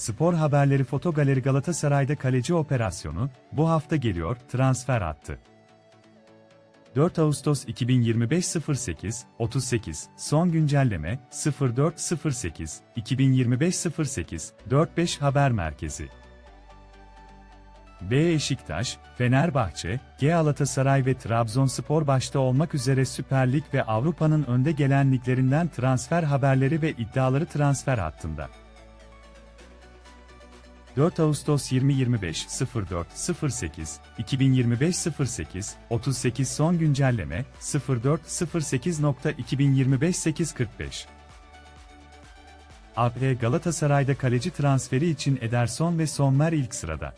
Spor haberleri Foto Galeri Galatasaray'da kaleci operasyonu, bu hafta geliyor, transfer attı. 4 Ağustos 2025 08 38 son güncelleme 0408 2025 08 45 haber merkezi B. Beşiktaş, Fenerbahçe, G. Galatasaray ve Trabzonspor başta olmak üzere Süper Lig ve Avrupa'nın önde gelen liglerinden transfer haberleri ve iddiaları transfer hattında. 4 Ağustos 2025 04 08 2025 08 38 son güncelleme 04 08.2025 845 AP Galatasaray'da kaleci transferi için Ederson ve Sommer ilk sırada.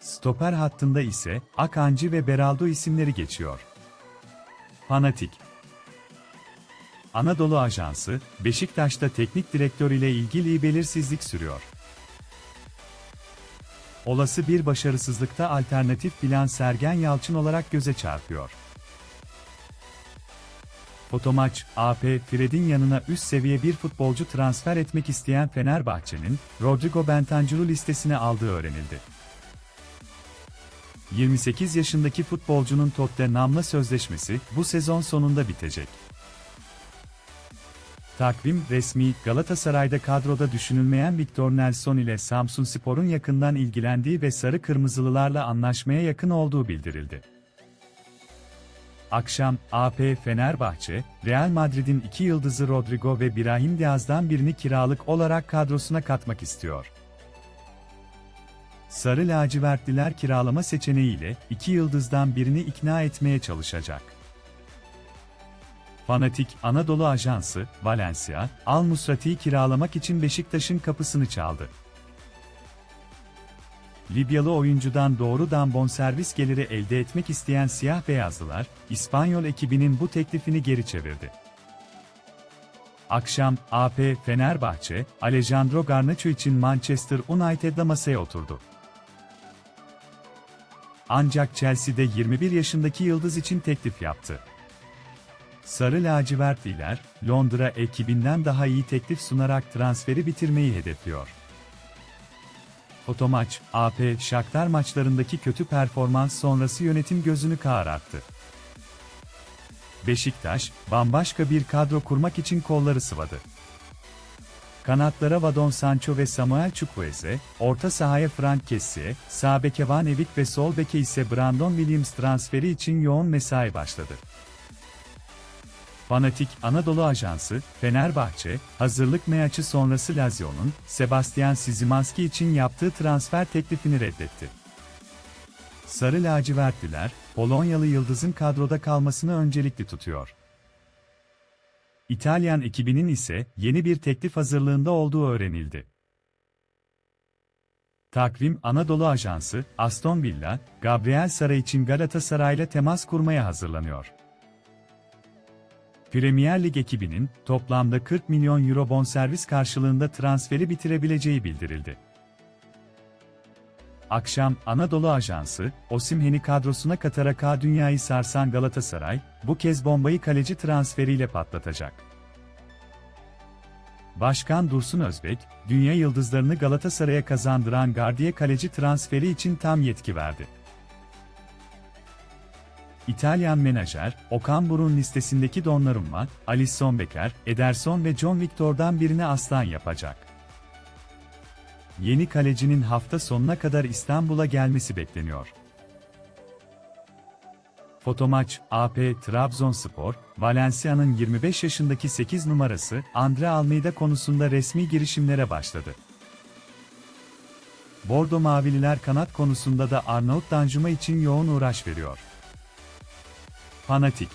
Stoper hattında ise Akancı ve Beraldo isimleri geçiyor. Fanatik Anadolu Ajansı, Beşiktaş'ta teknik direktör ile ilgili belirsizlik sürüyor. Olası bir başarısızlıkta alternatif plan Sergen Yalçın olarak göze çarpıyor. Fotomaç, AP, Fred'in yanına üst seviye bir futbolcu transfer etmek isteyen Fenerbahçe'nin, Rodrigo Bentancur'u listesine aldığı öğrenildi. 28 yaşındaki futbolcunun Tottenham'la sözleşmesi bu sezon sonunda bitecek. Takvim resmi Galatasaray'da kadroda düşünülmeyen Victor Nelson ile Samsun Spor'un yakından ilgilendiği ve sarı kırmızılılarla anlaşmaya yakın olduğu bildirildi. Akşam, AP Fenerbahçe, Real Madrid'in iki yıldızı Rodrigo ve Brahim Diaz'dan birini kiralık olarak kadrosuna katmak istiyor. Sarı lacivertliler kiralama seçeneğiyle iki yıldızdan birini ikna etmeye çalışacak. Fanatik Anadolu Ajansı, Valencia, Al Musrati'yi kiralamak için Beşiktaş'ın kapısını çaldı. Libyalı oyuncudan doğrudan bonservis geliri elde etmek isteyen siyah beyazlılar, İspanyol ekibinin bu teklifini geri çevirdi. Akşam, AP Fenerbahçe, Alejandro Garnacho için Manchester United'la masaya oturdu. Ancak Chelsea'de 21 yaşındaki yıldız için teklif yaptı. Sarı lacivertliler, Londra ekibinden daha iyi teklif sunarak transferi bitirmeyi hedefliyor. Fotomaç, AP, Shakhtar maçlarındaki kötü performans sonrası yönetim gözünü kararttı. Beşiktaş, bambaşka bir kadro kurmak için kolları sıvadı. Kanatlara Vadon Sancho ve Samuel Chukwueze, orta sahaya Frank Kessie, sağ beke Van Evik ve sol beke ise Brandon Williams transferi için yoğun mesai başladı. Fanatik Anadolu Ajansı, Fenerbahçe, hazırlık maçı sonrası Lazio'nun, Sebastian Szymanski için yaptığı transfer teklifini reddetti. Sarı lacivertliler, Polonyalı yıldızın kadroda kalmasını öncelikli tutuyor. İtalyan ekibinin ise yeni bir teklif hazırlığında olduğu öğrenildi. Takvim Anadolu Ajansı, Aston Villa, Gabriel Sara için Galatasaray'la temas kurmaya hazırlanıyor. Premier Lig ekibinin toplamda 40 milyon euro bonservis karşılığında transferi bitirebileceği bildirildi. Akşam Anadolu Ajansı, Osimhen'i kadrosuna katarak A dünyayı sarsan Galatasaray, bu kez bombayı kaleci transferiyle patlatacak. Başkan Dursun Özbek, dünya yıldızlarını Galatasaray'a kazandıran Gardiye kaleci transferi için tam yetki verdi. İtalyan menajer, Okan Burun listesindeki Donnarumma, Alisson Becker, Ederson ve John Victor'dan birini aslan yapacak. Yeni kalecinin hafta sonuna kadar İstanbul'a gelmesi bekleniyor. Fotomaç, AP Trabzonspor, Valencia'nın 25 yaşındaki 8 numarası, Andre Almeida konusunda resmi girişimlere başladı. Bordo Mavililer kanat konusunda da Arnaut Danjuma için yoğun uğraş veriyor. Fanatik